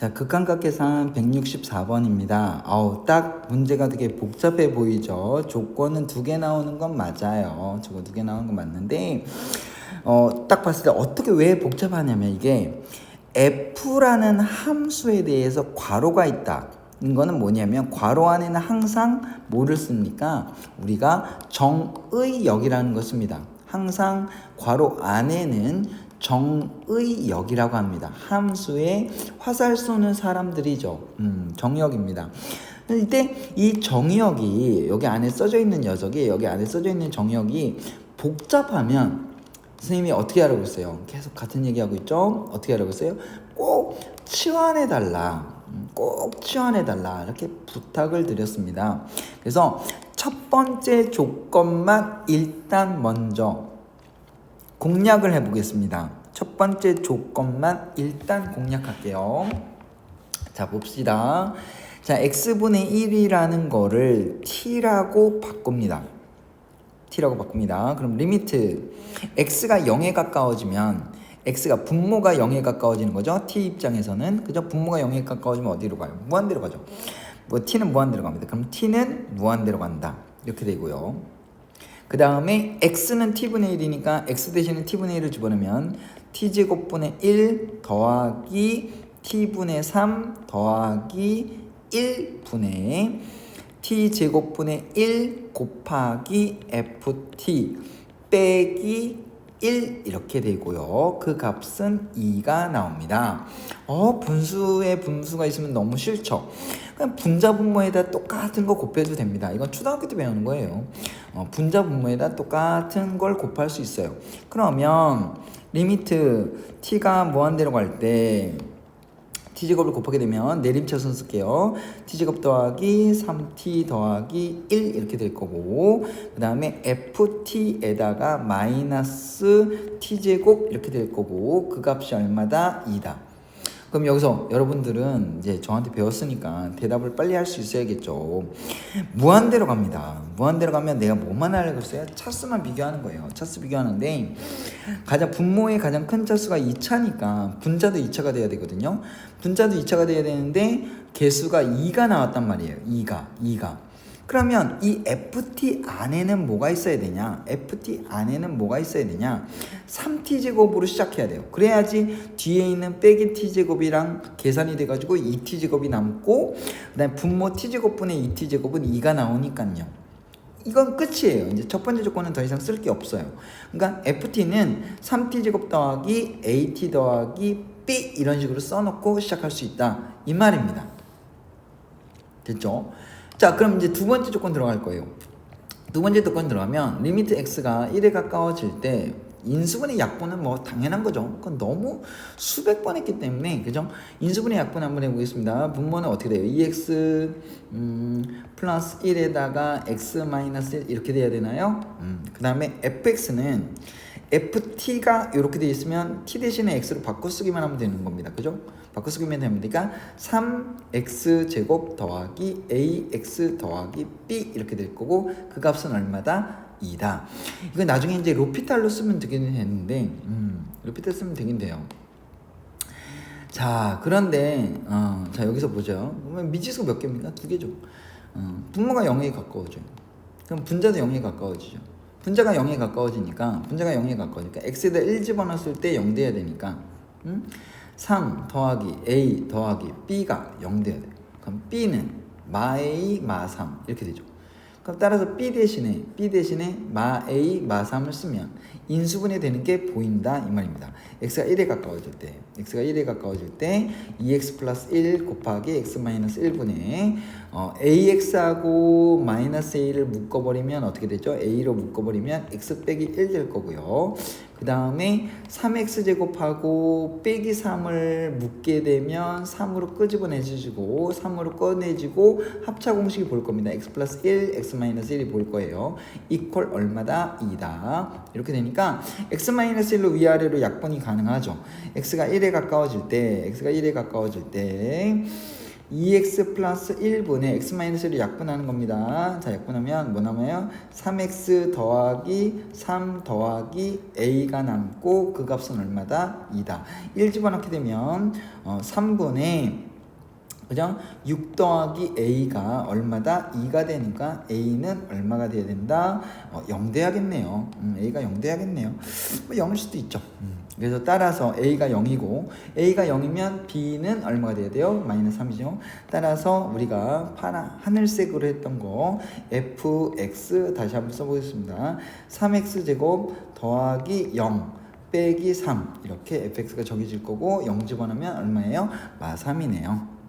자, 극한각계산 164번입니다. 어우, 딱 문제가 되게 복잡해 보이죠? 조건은 두 개 나오는 건 맞아요. 저거 두 개 나오는 건 맞는데, 어, 딱 봤을 때 어떻게 왜 복잡하냐면 이게 f라는 함수에 대해서 괄호가 있다. 이거는 뭐냐면 괄호 안에는 항상 뭐를 씁니까? 우리가 정의역이라는 것입니다. 항상 괄호 안에는 정의역이라고 합니다. 함수에 화살 쏘는 사람들이죠. 음, 정의역입니다. 이때 이 정의역이 여기 안에 써져 있는 녀석이 여기 안에 써져 있는 정의역이 복잡하면 선생님이 어떻게 하라고 했어요? 계속 같은 얘기하고 있죠? 어떻게 하라고 했어요? 꼭 치환해 달라. 음, 꼭 치환해 달라. 이렇게 부탁을 드렸습니다. 그래서 첫 번째 조건만 일단 먼저 공략을 해보겠습니다. 첫 번째 조건만 일단 공략할게요. 자, 봅시다. 자, x분의 1이라는 거를 t라고 바꿉니다. t라고 바꿉니다. 그럼 리미트 x가 0에 가까워지면 x가 분모가 0에 가까워지는 거죠. t 입장에서는 그죠? 분모가 0에 가까워지면 어디로 가요? 무한대로 가죠. 뭐 t는 무한대로 갑니다. 그럼 t는 무한대로 간다. 이렇게 되고요. 그 다음에 x는 t분의 1이니까 x 대신에 t분의 1을 집어넣으면 t제곱분의 1 더하기 t분의 3 더하기 1분의 t제곱분의 1 곱하기 ft 빼기 1 이렇게 되고요. 그 값은 2가 나옵니다. 어, 분수에 분수가 있으면 너무 싫죠. 그냥 분자 분모에다 똑같은 거 곱해도 됩니다. 이건 초등학교 때 배우는 거예요. 어, 분자 분모에다 똑같은 걸 곱할 수 있어요. 그러면 리미트 t가 무한대로 갈 때 t제곱을 곱하게 되면 내림차순 쓸게요. t제곱 더하기 3t 더하기 1 이렇게 될 거고 그 다음에 ft에다가 마이너스 t제곱 이렇게 될 거고 그 값이 얼마다? 2다. 그럼 여기서 여러분들은 이제 저한테 배웠으니까 대답을 빨리 할 수 있어야겠죠. 무한대로 갑니다. 무한대로 가면 내가 뭐만 하려고 했어요? 차수만 비교하는 거예요. 차수 비교하는데 가장 분모의 가장 큰 차수가 2차니까 분자도 2차가 돼야 되거든요. 분자도 2차가 돼야 되는데 개수가 2가 나왔단 말이에요. 2가 2가. 그러면 이 FT 안에는 뭐가 있어야 되냐? FT 안에는 뭐가 있어야 되냐? 3t 제곱으로 시작해야 돼요. 그래야지 뒤에 있는 빼기 t 제곱이랑 계산이 돼가지고 2t 제곱이 남고 그다음 분모 t 제곱분의 2t 제곱은 2가 나오니까요. 이건 끝이에요. 이제 첫 번째 조건은 더 이상 쓸 게 없어요. 그러니까 FT는 3t 제곱 더하기 AT 더하기 B 이런 식으로 써놓고 시작할 수 있다. 이 말입니다. 됐죠? 자, 그럼 이제 두 번째 조건 들어갈 거예요. 두 번째 조건 들어가면 리미트 x가 1에 가까워질 때 인수분의 약분은 뭐 당연한 거죠. 그건 너무 수백 번 했기 때문에 그죠? 인수분의 약분 한번 해보겠습니다. 분모는 어떻게 돼요? 2x 음, 플러스 1에다가 x 마이너스 1 이렇게 돼야 되나요? 음, 그 다음에 fx는 ft가 이렇게 돼 있으면 t 대신에 x로 바꿔 쓰기만 하면 되는 겁니다. 그죠? 바꿔 쓰기만 하면 되니까 3x 제곱 더하기 ax 더하기 b 이렇게 될 거고 그 값은 얼마다? 2다. 이거 나중에 이제 로피탈로 쓰면 되긴 했는데 음, 로피탈 쓰면 되긴 돼요. 자, 그런데 어, 자 여기서 보죠. 미지수 몇 개입니까? 두 개죠. 어, 분모가 0에 가까워져요. 그럼 분자도 0에 가까워지죠. 분자가 0에 가까워지니까 분자가 0에 가까워지니까 x에다 1 집어넣었을 때 0 돼야 되니까 음? 3 더하기 a 더하기 b가 0 돼야 돼. 그럼 b는 마a 마 3 이렇게 되죠. 그럼 따라서 b 대신에 b 대신에 마a 마 3을 쓰면 인수분해 되는 게 보인다 이 말입니다. x가 1에 가까워질 때 x가 1에 가까워질 때 2x 플러스 1 곱하기 x 마이너스 1분의 어, ax하고 마이너스 a를 묶어버리면 어떻게 되죠? a로 묶어버리면 x 빼기 1 될 거고요. 그 다음에 3x 제곱하고 빼기 3을 묶게 되면 3으로 끄집어내주시고 3으로 꺼내지고 합차 공식이 볼 겁니다. x 플러스 1, x 마이너스 1이 볼 거예요. 이퀄 얼마다? 2다. 이렇게 되니까 x 마이너스 1로 위아래로 약분이 가능하죠. x가 1에 가까워질 때 x가 1에 가까워질 때 2x 플러스 1분의 x 마이너스 1을 약분하는 겁니다. 자, 약분하면 뭐 남아요? 3x 더하기 3 더하기 a가 남고 그 값은 얼마다? 2다. 1 집어넣게 되면 어, 3분의 그죠? 6 더하기 a가 얼마다? 2가 되니까 a는 얼마가 돼야 된다? 어, 0 돼야겠네요. 음, a가 0 돼야겠네요. 뭐 0일 수도 있죠. 음, 그래서 따라서 a가 0이고 a가 0이면 b는 얼마가 돼야 돼요? 마이너스 3이죠. 따라서 우리가 파란 하늘색으로 했던 거 fx 다시 한번 써보겠습니다. 3x 제곱 더하기 0 빼기 3 이렇게 fx가 정해질 거고 0 집어넣으면 얼마예요? 마 3이네요.